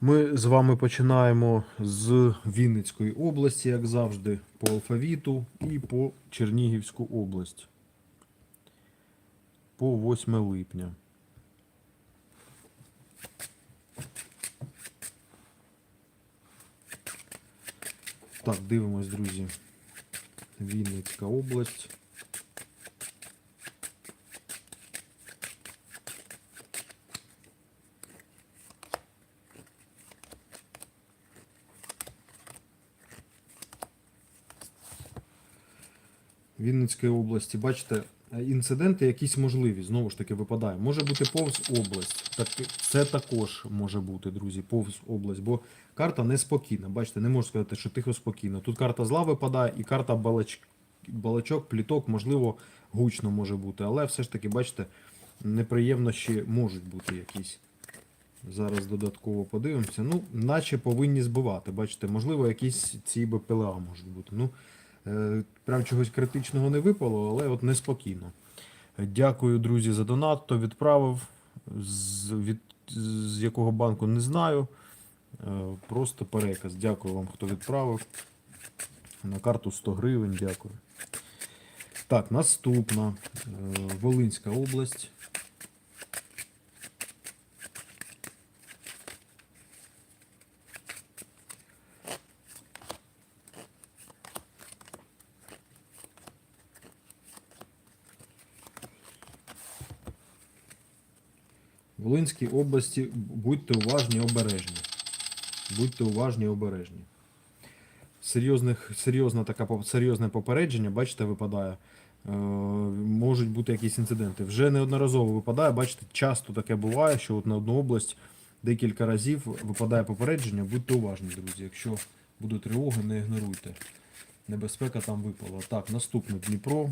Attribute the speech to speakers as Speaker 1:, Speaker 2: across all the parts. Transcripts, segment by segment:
Speaker 1: Ми з вами починаємо з Вінницької області, як завжди, по алфавіту і по Чернігівську область. По 8 липня. Так, дивимось, друзі. Вінницька область. Вінницької області, бачите, е, інциденти якісь можливі, знову ж таки, випадає. Може бути повз область. Так, це також може бути, друзі, повз область, бо карта неспокійна. Бачите, не можу сказати, що тихо спокійно. Тут карта зла випадає і карта балач... балачок, пліток, можливо, гучно може бути. Але все ж таки, бачите, неприємності можуть бути якісь. Зараз додатково подивимося. Ну, наче повинні збивати. Бачите, можливо, якісь ці БПЛА можуть бути. Ну, Прям чогось критичного не випало, але от неспокійно. Дякую, друзі, за донат. Хто відправив, з, від, з якого банку не знаю. Е, Просто переказ. Дякую вам, хто відправив. На карту 100 гривень, дякую. Так, наступна. Е, Волинська область. Волинській області будьте уважні, обережні. Будьте уважні, обережні. Серйозних, серйозна така, серйозне попередження, бачите, випадає. Е, можуть бути якісь інциденти. Вже неодноразово випадає, бачите, часто таке буває, що от на одну область декілька разів випадає попередження. Будьте уважні, друзі. Якщо будуть тривоги, не ігноруйте. Небезпека там випала. Так, наступне Дніпро.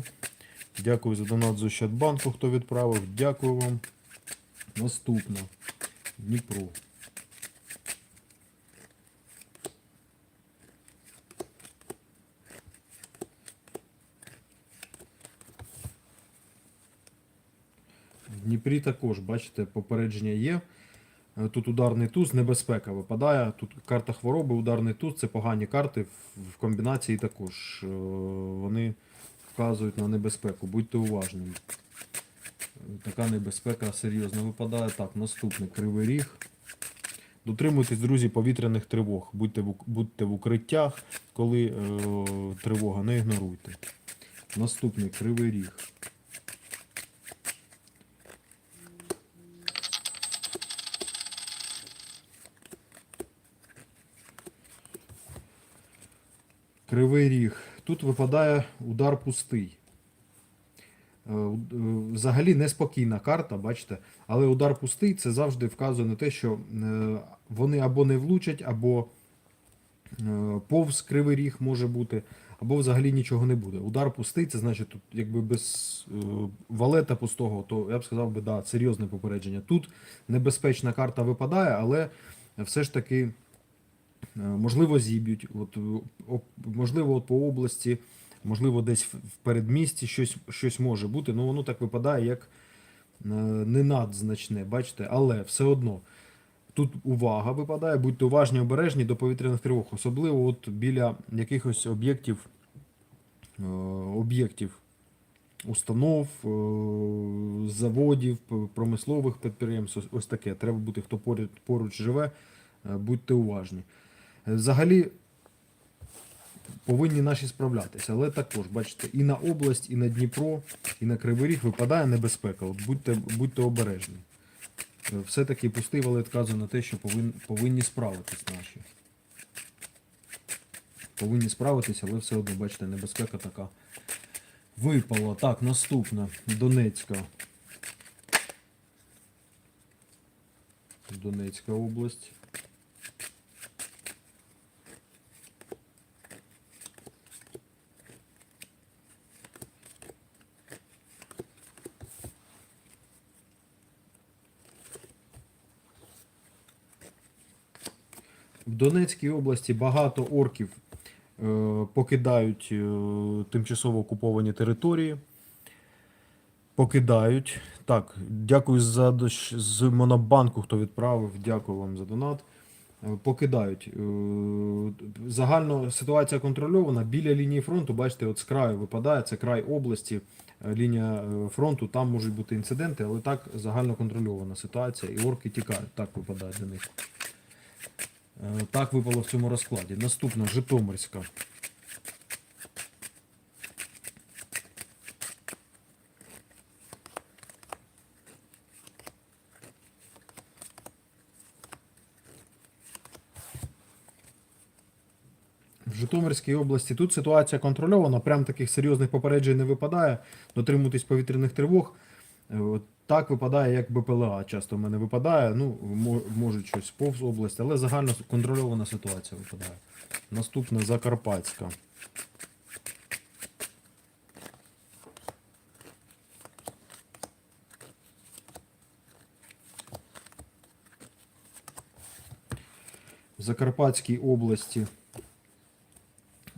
Speaker 1: Дякую за донат з Ощадбанку, хто відправив. Дякую вам. Наступна. Дніпро. В Дніпрі також, бачите, попередження є. Е, Тут ударний туз, небезпека випадає. Тут карта хвороби, ударний туз це погані карти. В- комбінації також е, вони вказують на небезпеку. Будьте уважні. Така небезпека серйозно випадає. Так, наступний кривий ріг. Дотримуйтесь, друзі, повітряних тривог. Будьте в, будьте в укриттях, коли е, тривога, не ігноруйте. Наступний кривий ріг. Кривий ріг. Тут випадає удар пустий. Е, е, Взагалі неспокійна карта, бачите, але удар пустий це завжди вказує на те, що е, вони або не влучать, або повз кривий ріг може бути, або взагалі нічого не буде. Удар пустий, це значить, тут якби без валета пустого, то я б сказав би, да, серйозне попередження. Тут небезпечна карта випадає, але все ж таки. Можливо, зіб'ють, от, можливо, от по області, можливо, десь в передмісті щось, щось може бути. Ну, воно так випадає, як е, не надзначне, бачите, але все одно. Тут увага випадає, будьте уважні, обережні до повітряних тривог, особливо от біля якихось об'єктів, е, об'єктів установ, е, заводів, промислових підприємств. Ось- таке. Треба бути, хто поруч, живе, будьте уважні. Взагалі повинні наші справлятися, але також, бачите, і на область, і на Дніпро, і на Кривий Ріг випадає небезпека. От будьте, будьте обережні. Е, Все-таки пустий валет вказує на те, що повин, повинні справитись наші. Повинні справитися, але все одно, бачите, небезпека така випала. Так, наступна. Донецька. Донецька область. В Донецькій області багато орків е, покидають е, тимчасово окуповані території. Покидають. Так, дякую за з Монобанку, хто відправив. Дякую вам за донат. е, покидають. Загально ситуація контрольована. Біля лінії фронту, бачите, от з краю випадає, це край області, лінія фронту, там можуть бути інциденти, але так загально контрольована ситуація, і орки тікають, так випадає для них. Е, Так випало в цьому розкладі. Наступна Житомирська. В Житомирській області тут ситуація контрольована, прям таких серйозних попереджень не випадає. Дотримуватись повітряних тривог. Е, Так випадає, як БПЛА часто в мене випадає. Ну, мо- можуть щось повз область, але загально контрольована ситуація випадає. Наступна Закарпатська. В Закарпатській області.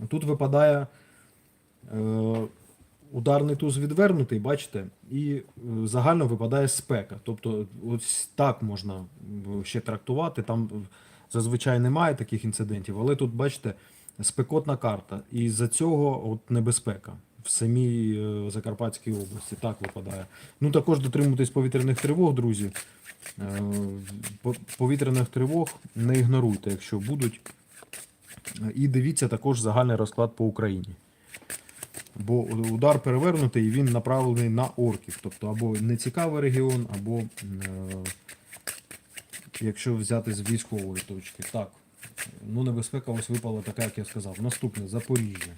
Speaker 1: Тут випадає е, ударний туз відвернутий, бачите, і е, загально випадає спека. Тобто, ось так можна ще трактувати. Там е, зазвичай немає таких інцидентів, але тут, бачите, спекотна карта. І з-за цього от небезпека в самій е, Закарпатській області. Так випадає. Ну також дотримуйтесь повітряних тривог, друзі. Е, Повітряних тривог не ігноруйте, якщо будуть. І дивіться також загальний розклад по Україні. Бо удар перевернутий і він направлений на орків. Тобто або нецікавий регіон, або е, якщо взяти з військової точки. Так. Ну, небезпека ось випала така, як я сказав. Наступне Запоріжжя.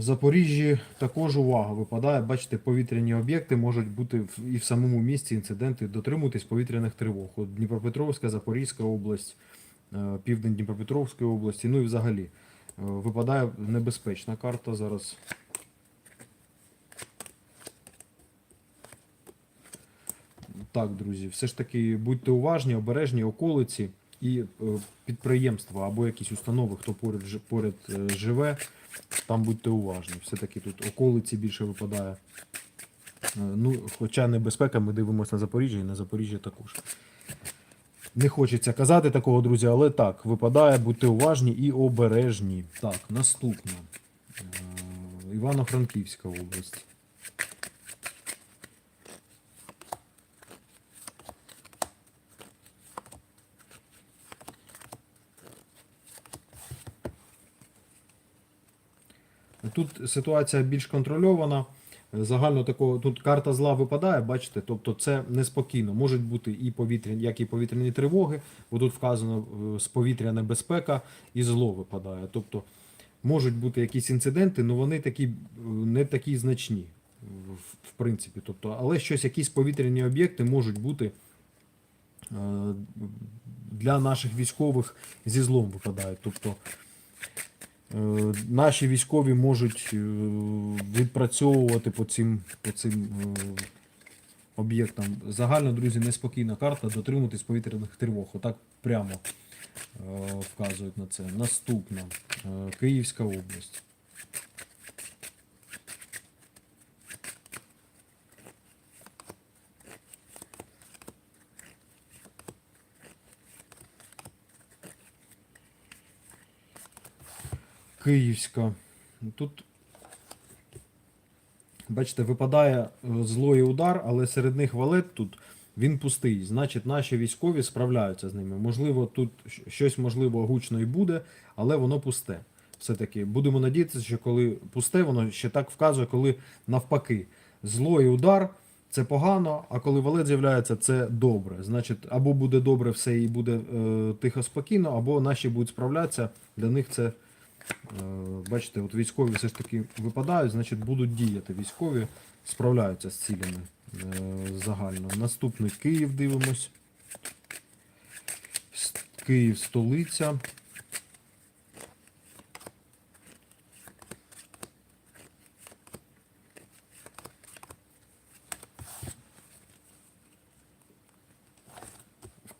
Speaker 1: В Запоріжжі також увага випадає. Бачите, повітряні об'єкти можуть бути і в самому місті інциденти. Дотримуйтесь повітряних тривог. От Дніпропетровська, Запорізька область, е, південь Дніпропетровської області, ну і взагалі. е, Випадає небезпечна карта зараз. Так, друзі, все ж таки будьте уважні, обережні околиці і е, підприємства або якісь установи, хто поряд, поряд живе, там будьте уважні. Все-таки тут околиці більше випадає. Е, Ну, хоча небезпека, ми дивимося на Запоріжжя і на Запоріжжя також. Не хочеться казати такого, друзі, але так, випадає, будьте уважні і обережні. Так, наступна. Е, Івано-Франківська область. Тут ситуація більш контрольована. Загально такого тут карта зла випадає, бачите, тобто це неспокійно. Можуть бути і повітряні, як і повітряні тривоги, бо тут вказано е, з повітря небезпека і зло випадає. Тобто можуть бути якісь інциденти, але вони такі е, не такі значні, в, принципі. Тобто, але щось, якісь повітряні об'єкти можуть бути е, для наших військових зі злом випадають. Тобто Наші військові можуть е, відпрацьовувати по цим, по цим е, об'єктам. Загально, друзі, неспокійна карта, дотримуватись повітряних тривог. Отак прямо е, вказують на це. Наступна е, Київська область. Київська. Тут, бачите, випадає е, злої удар, але серед них валет тут він пустий. Значить, наші військові справляються з ними. Можливо, тут щось можливо гучно і буде, але воно пусте. Все-таки будемо надіятися, що коли пусте, воно ще так вказує, коли навпаки. Злой удар це погано, а коли валет з'являється, це добре. Значить, або буде добре все і буде е, тихо спокійно, або наші будуть справлятися. Для них це Бачите, от військові все ж таки випадають, значить будуть діяти. Військові справляються з цілями е, загально. Наступний Київ дивимось. Київ столиця.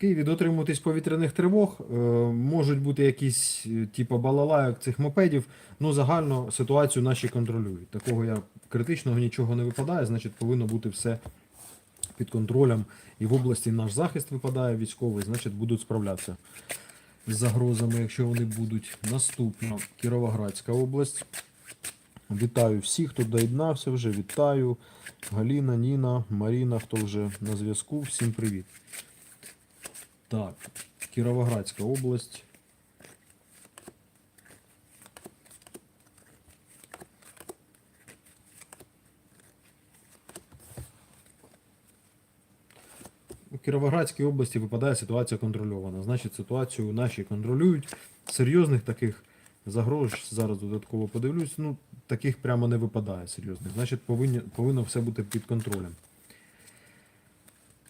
Speaker 1: Києві дотримуватись повітряних тривог. Е, можуть бути якісь, е, типу, балалайок цих мопедів. Ну, загально ситуацію наші контролюють. Такого я критичного нічого не випадає, значить повинно бути все під контролем. І в області наш захист випадає військовий, значить будуть справлятися з загрозами, якщо вони будуть. Наступна Кіровоградська область. Вітаю всіх, хто доєднався вже. Вітаю. Галіна, Ніна, Маріна, хто вже на зв'язку. Всім привіт. Так, Кіровоградська область. У Кіровоградській області випадає ситуація контрольована. Значить, ситуацію наші контролюють. Серйозних таких загроз, зараз додатково подивлюсь, ну, таких прямо не випадає серйозних. Значить, повинні, повинно все бути під контролем.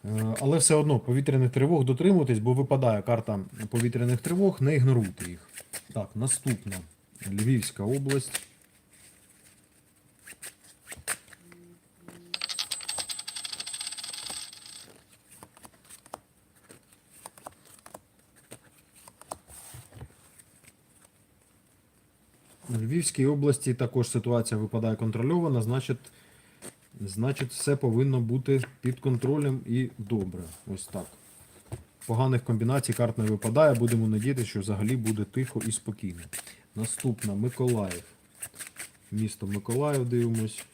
Speaker 1: Е, Але все одно повітряних тривог дотримуйтесь, бо випадає карта повітряних тривог, не ігноруйте їх. Так, наступна Львівська область. Львівській області також ситуація випадає контрольована, значить, значить, все повинно бути під контролем і добре. Ось так. Поганих комбінацій карт не випадає. Будемо надіятися, що взагалі буде тихо і спокійно. Наступна Миколаїв. Місто Миколаїв дивимось.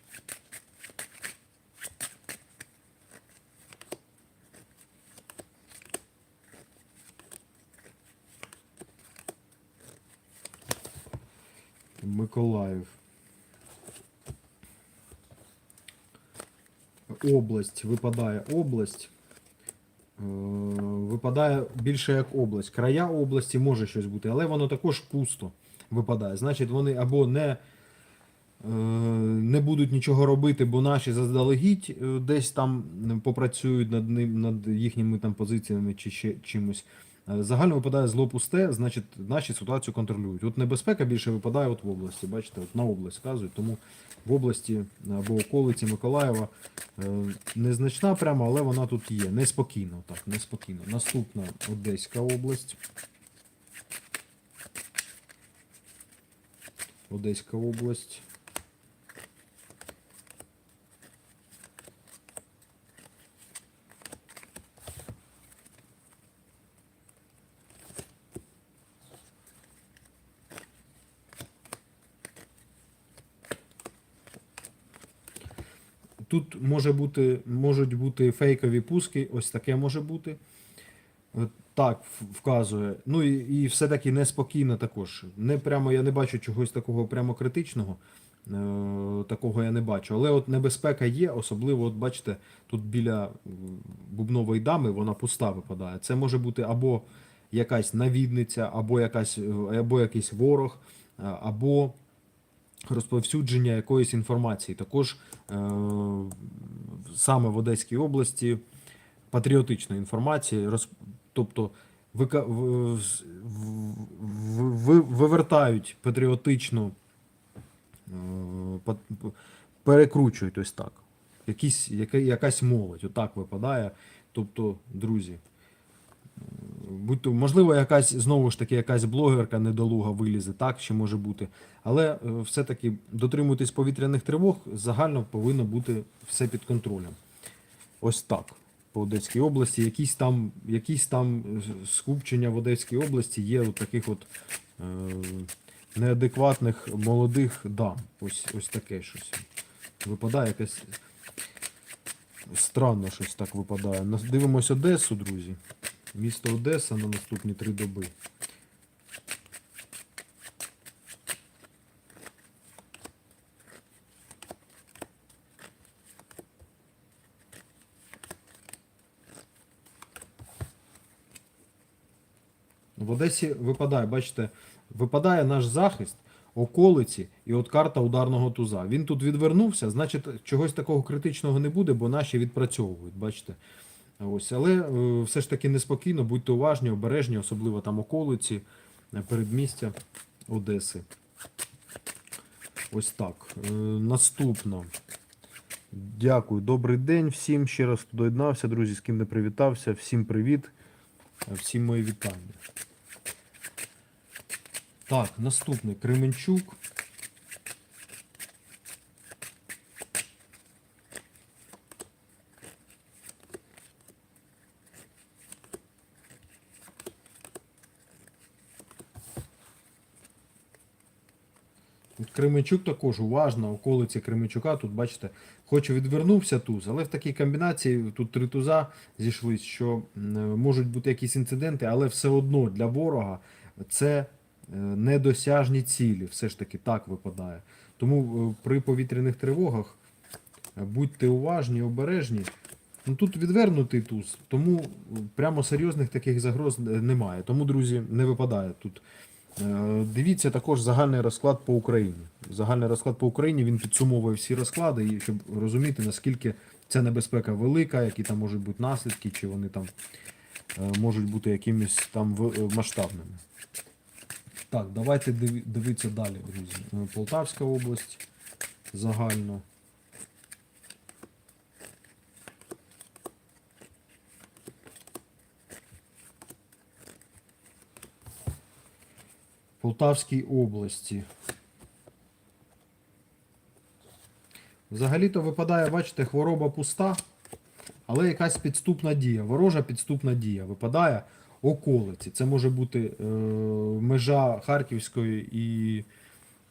Speaker 1: Миколаїв. Область випадає область. Е, Випадає більше як область. Края області може щось бути, але воно також пусто випадає. Значить, вони або не, е, не будуть нічого робити, бо наші заздалегідь е, десь там попрацюють над ним, над їхніми там позиціями чи ще чимось. Е, Загально випадає зло пусте, значить наші ситуацію контролюють. От небезпека більше випадає от в області. Бачите, от на область вказують. Тому в області або околиці Миколаєва е, незначна прямо, але вона тут є. Неспокійно. Так, неспокійно. Наступна Одеська область. Одеська область. Тут може бути, можуть бути фейкові пуски, ось таке може бути. Так, вказує. Ну і, і все-таки неспокійно також. Не прямо я не бачу чогось такого прямо критичного. Е, такого я не бачу. Але от небезпека є, особливо, от бачите, тут біля бубнової дами вона пуста випадає. Це може бути або якась навідниця, або, якась, е, або якийсь ворог, е, або розповсюдження якоїсь інформації. Також е, саме в Одеській області патріотичної інформації, роз, тобто вивертають патріотичну, е, перекручують ось так. Якісь, яка, якась молодь, отак випадає. Тобто, друзі, будь то, можливо, якась знову ж таки якась блогерка недолуга вилізе, так ще може бути. Але е, все-таки дотримуйтесь повітряних тривог, загально повинно бути все під контролем. Ось так. По Одеській області. Якісь там, якісь там е, скупчення в Одеській області є от таких от е, неадекватних молодих дам. Ось, ось таке щось. Випадає якесь. Странно щось так випадає. Дивимось Одесу, друзі. Місто Одеса на наступні три доби. В Одесі випадає, бачите, випадає наш захист, околиці і от карта ударного туза. Він тут відвернувся, значить, чогось такого критичного не буде, бо наші відпрацьовують, бачите. Ось, але е, все ж таки неспокійно, будьте уважні, обережні, особливо там околиці, е, передмістя Одеси. Ось так. Е, Наступно. Дякую, добрий день всім. Ще раз доєднався, друзі, з ким не привітався. Всім привіт. Всім мої вітання. Так, наступний Кременчук. Кременчук також уважно, околиці Кременчука, тут бачите, хоч відвернувся туз, але в такій комбінації тут три туза зійшлись, що можуть бути якісь інциденти, але все одно для ворога це е, недосяжні цілі, все ж таки так випадає. Тому е, при повітряних тривогах е, будьте уважні, обережні. Ну, тут відвернутий туз, тому прямо серйозних таких загроз немає. Тому, друзі, не випадає тут. Е, Дивіться також загальний розклад по Україні. Загальний розклад по Україні він підсумовує всі розклади, і щоб розуміти, наскільки ця небезпека велика, які там можуть бути наслідки, чи вони там е, можуть бути якимись там е, масштабними. Так, давайте дивитися далі, друзі. Полтавська область загально. Полтавській області. Взагалі-то випадає, бачите, хвороба пуста, але якась підступна дія, ворожа підступна дія. Випадає околиці. Це може бути е, межа Харківської і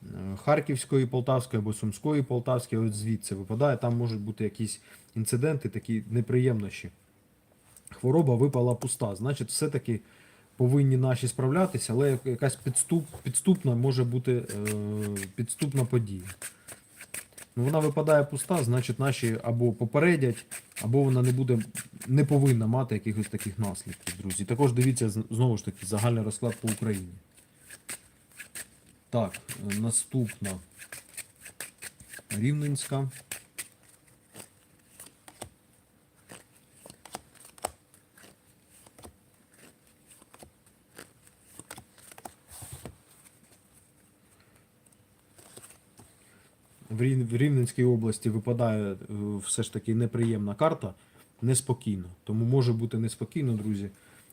Speaker 1: е, Харківської, Полтавської або Сумської, Полтавської, от звідси випадає. Там можуть бути якісь інциденти, такі неприємнощі. Хвороба випала пуста. Значить, все-таки повинні наші справлятися, але якась підступ, підступна може бути е, підступна подія. Ну, вона випадає пуста, значить наші або попередять, або вона не буде, не повинна мати якихось таких наслідків, друзі. Також дивіться знову ж таки загальний розклад по Україні. Так, е, наступна Рівненська. В Рівненській області випадає е, все ж таки неприємна карта, неспокійно. Тому може бути неспокійно, друзі.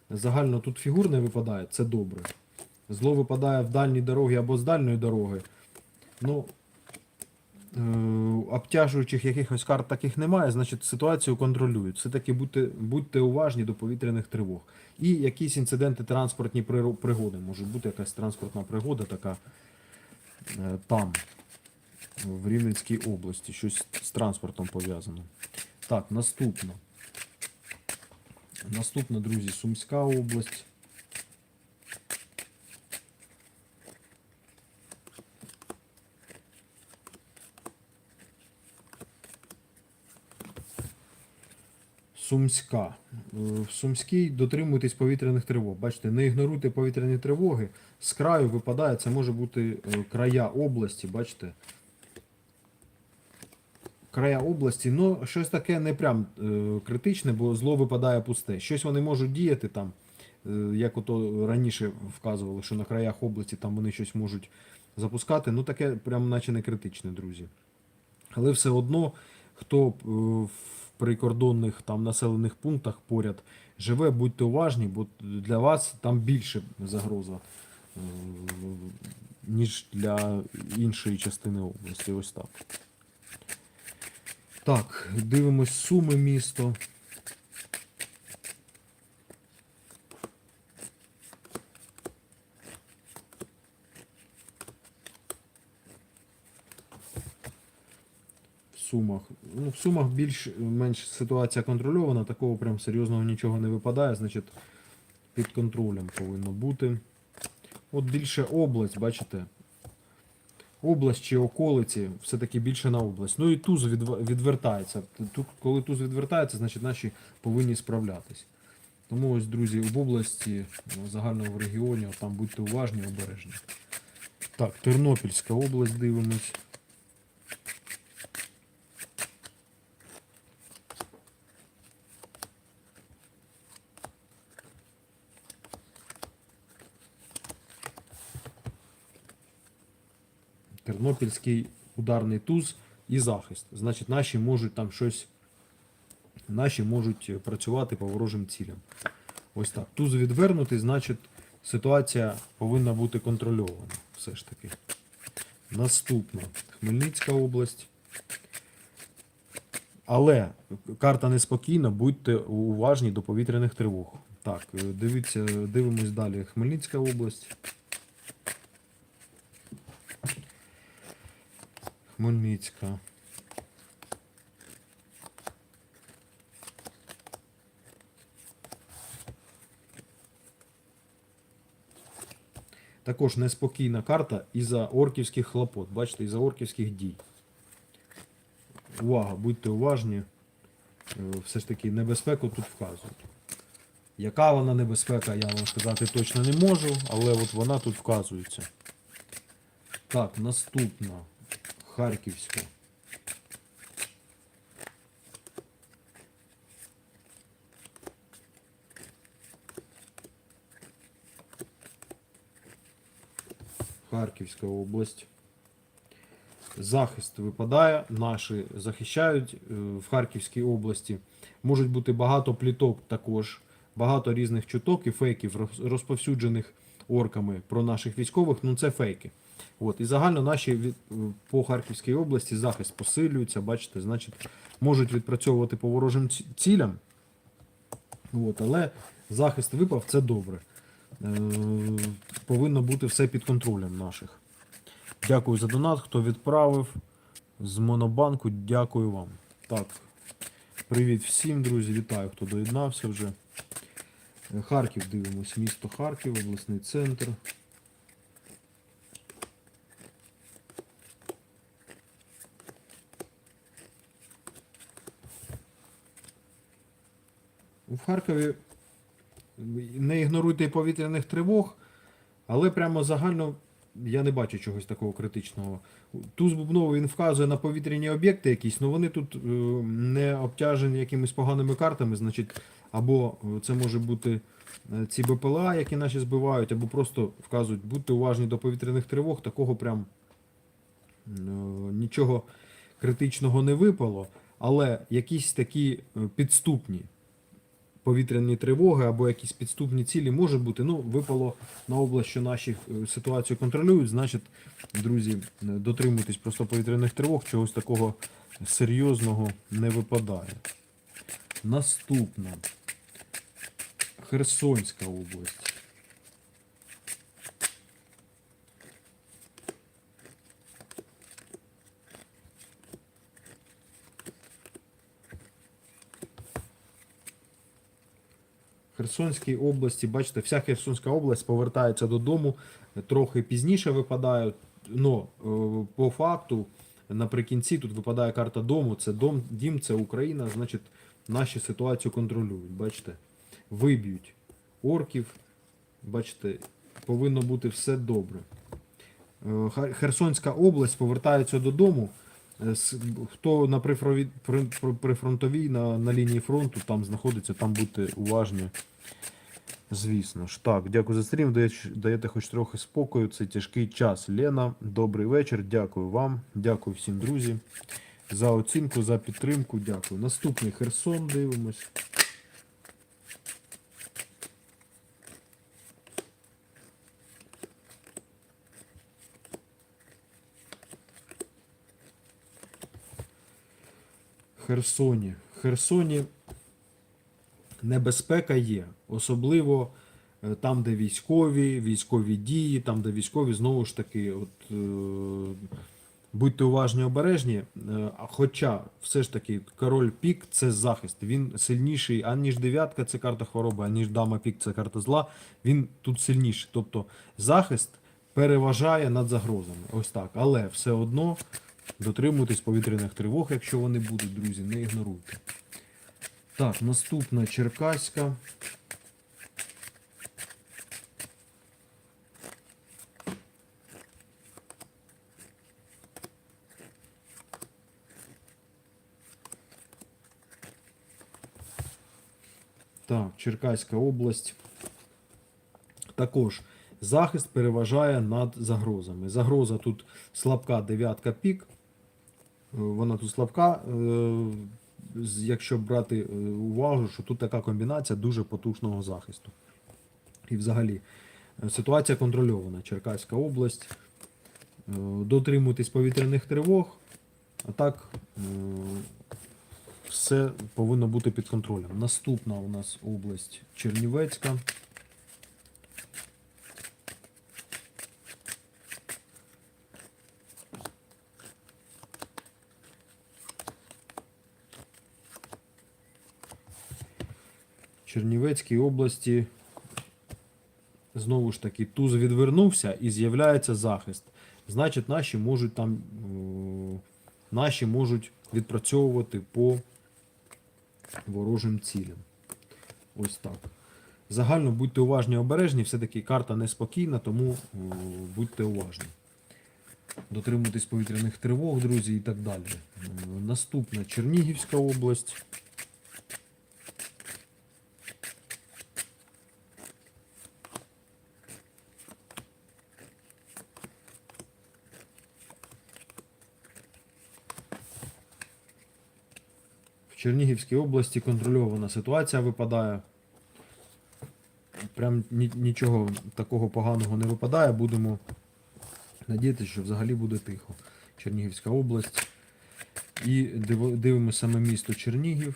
Speaker 1: Загально тут фігур не випадає, це добре. Зло випадає в дальні дороги або з дальньої дороги. Ну, е, обтяжуючих якихось карт таких немає, значить ситуацію контролюють. Все-таки будьте, будьте уважні до повітряних тривог. І якісь інциденти, транспортні пригоди. Може бути якась транспортна пригода така е, там в Рівненській області. Щось з транспортом пов'язано. Так, наступно. Наступна, друзі, Сумська область. Сумська. Е, В Сумській дотримуйтесь повітряних тривог. Бачите, не ігноруйте повітряні тривоги. З краю випадає, це може бути е, края області, бачите, края області, ну щось таке не прям е, критичне, бо зло випадає пусте. Щось вони можуть діяти там, е, як ото раніше вказували, що на краях області там вони щось можуть запускати. Ну таке прям наче не критичне, друзі. Але все одно, хто е, в прикордонних там населених пунктах поряд живе, будьте уважні, бо для вас там більше загроза, ніж для іншої частини області. Ось так. Так, дивимось Суми місто. Сумах. Ну, в Сумах більш-менш ситуація контрольована, такого прям серйозного нічого не випадає, значить під контролем повинно бути. От більше область, бачите? Область чи околиці, все-таки більше на область. Ну і туз відвертається. Тут, коли туз відвертається, значить наші повинні справлятись. Тому ось, друзі, в області, ну, загально в регіоні, там будьте уважні, обережні. Так, Тернопільська область дивимось. Тернопільський ударний туз і захист. Значить, наші можуть там щось. Наші можуть працювати по ворожим цілям. Ось так. Туз відвернутий, значить ситуація повинна бути контрольована. Все ж таки. Наступна. Хмельницька область. Але карта неспокійна, будьте уважні до повітряних тривог. Так, дивіться, дивимось далі. Хмельницька область. Хмельницька. Також неспокійна карта із-за орківських хлопот. Бачите, із-за орківських дій. Увага, будьте уважні. Е, Все ж таки небезпеку тут вказують. Яка вона небезпека, я вам сказати точно не можу, але от вона тут вказується. Так, наступна. Харківська. Харківська область. Захист випадає, наші захищають е, в Харківській області. Можуть бути багато пліток також, багато різних чуток і фейків, розповсюджених орками про наших військових. Ну це фейки. От, і загально наші від- по Харківській області захист посилюється, бачите, значить, можуть відпрацьовувати по ворожим цілям. От, але захист випав, це добре. Е, повинно бути все під контролем наших. Дякую за донат, хто відправив з Монобанку. Дякую вам. Так. Привіт всім, друзі. Вітаю, хто доєднався вже. Е, Харків дивимось. Місто Харків, обласний центр. Харкові не ігноруйте повітряних тривог, але прямо загально я не бачу чогось такого критичного. Туз бубновий він вказує на повітряні об'єкти якісь, але вони тут е, не обтяжені якимись поганими картами, значить, або е, це може бути е, ці БПЛА, які наші збивають, або просто вказують, будьте уважні до повітряних тривог, такого прям нічого критичного не випало, але якісь такі підступні повітряні тривоги або якісь підступні цілі може бути. Ну, випало на область, що наші е, ситуацію контролюють. Значить, друзі, е, дотримуйтесь просто повітряних тривог, чогось такого серйозного не випадає. Наступна. Херсонська область. Херсонській області, бачите, вся Херсонська область повертається додому, трохи пізніше випадає. Ну, е, по факту, наприкінці тут випадає карта дому. Це дом, дім, це Україна, значить, наші ситуацію контролюють. Бачите, виб'ють орків. Бачите, повинно бути все добре. Е, Херсонська область повертається додому. Е, Хто на прифрові- при- при- прифронтовій на, на лінії фронту там знаходиться, там будьте уважні. Звісно ж. Так, дякую за стрім. Даєте хоч трохи спокою. Це тяжкий час. Лена, добрий вечір. Дякую вам. Дякую всім друзі. За оцінку, за підтримку. Дякую. Наступний Херсон дивимось. Херсоні. Херсоні небезпека є. Особливо е, там, де військові, військові дії, там, де військові, знову ж таки, от, е, будьте уважні обережні. Е, хоча все ж таки король пік це захист. Він сильніший, аніж дев'ятка це карта хвороби, аніж дама пік це карта зла. Він тут сильніший. Тобто захист переважає над загрозами. Ось так. Але все одно дотримуйтесь повітряних тривог, якщо вони будуть, друзі, не ігноруйте. Так, наступна Черкаська. Так, Черкаська область. Також захист переважає над загрозами. Загроза тут слабка дев'ятка пік. Е, Вона тут слабка. е, якщо брати е, увагу, що тут така комбінація дуже потужного захисту. І взагалі ситуація контрольована. Черкаська область. Дотримуйтесь повітряних тривог, а так все повинно бути під контролем. Наступна у нас область Чернівецька. Чернівецькій області знову ж таки туз відвернувся і з'являється захист. Значить, наші можуть там е, наші можуть відпрацьовувати по ворожим цілям. Ось так. Загально будьте уважні обережні, все-таки карта неспокійна, тому е, будьте уважні. Дотримуйтесь повітряних тривог, друзі, і так далі. Е, Наступна Чернігівська область. Чернігівській області контрольована ситуація випадає. Прям ні- нічого такого поганого не випадає. Будемо надіятися, що взагалі буде тихо. Чернігівська область. І дивимося саме місто Чернігів.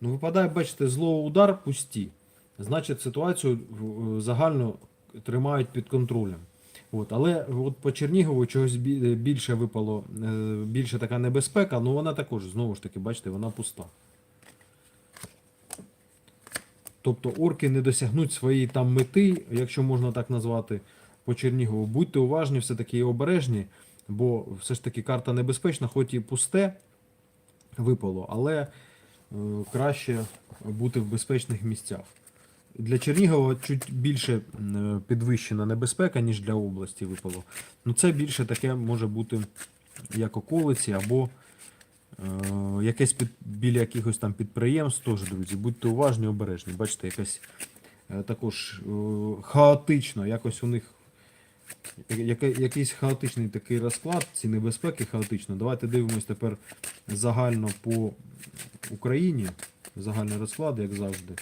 Speaker 1: Ну, випадає, бачите, зло удар пусті. Значить, ситуацію е, загально тримають під контролем. От, але от по Чернігову чогось більше випало, е, більше така небезпека, ну вона також, знову ж таки, бачите, вона пуста. Тобто орки не досягнуть своєї там мети, якщо можна так назвати, по Чернігову. Будьте уважні, все-таки обережні, бо все ж таки карта небезпечна, хоч і пусте випало, але е, краще бути в безпечних місцях. Для Чернігова чуть більше підвищена небезпека, ніж для області випало. Ну це більше таке може бути як околиці або е, якесь під, біля якихось там підприємств. Тож, друзі, будьте уважні, обережні. Бачите, якась е, також е, хаотично, якось у них яке- якийсь хаотичний такий розклад, ці небезпеки хаотично. Давайте дивимось тепер загально по Україні. Загальний розклад, як завжди.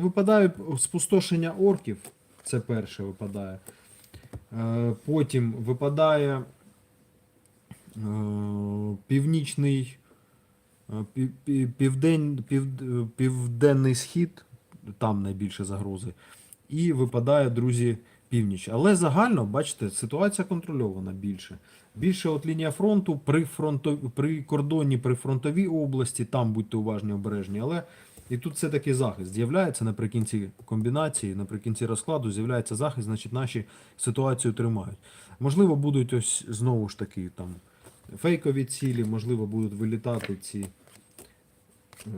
Speaker 1: Ну, випадає спустошення орків. Це перше випадає. Е, Потім випадає е, північний е, пів- пів- південь, пів, південний схід, там найбільше загрози. І випадає, друзі, північ. Але загально, бачите, ситуація контрольована більше. Більше от лінія фронту при, фронто, при кордоні, при фронтовій області, там будьте уважні, обережні. Але і тут все-таки захист з'являється наприкінці комбінації, наприкінці розкладу з'являється захист, значить наші ситуацію тримають. Можливо, будуть ось знову ж таки там фейкові цілі, можливо, будуть вилітати ці е,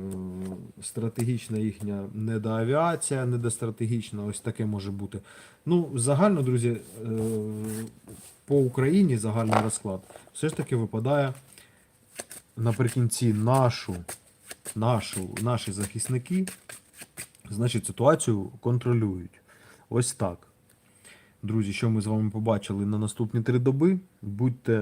Speaker 1: стратегічна їхня недоавіація, недостратегічна, ось таке може бути. Ну, загально, друзі, е, по Україні загальний розклад все ж таки випадає наприкінці нашу, нашу, наші захисники, значить, ситуацію контролюють. Ось так. Друзі, що ми з вами побачили на наступні три доби. Будьте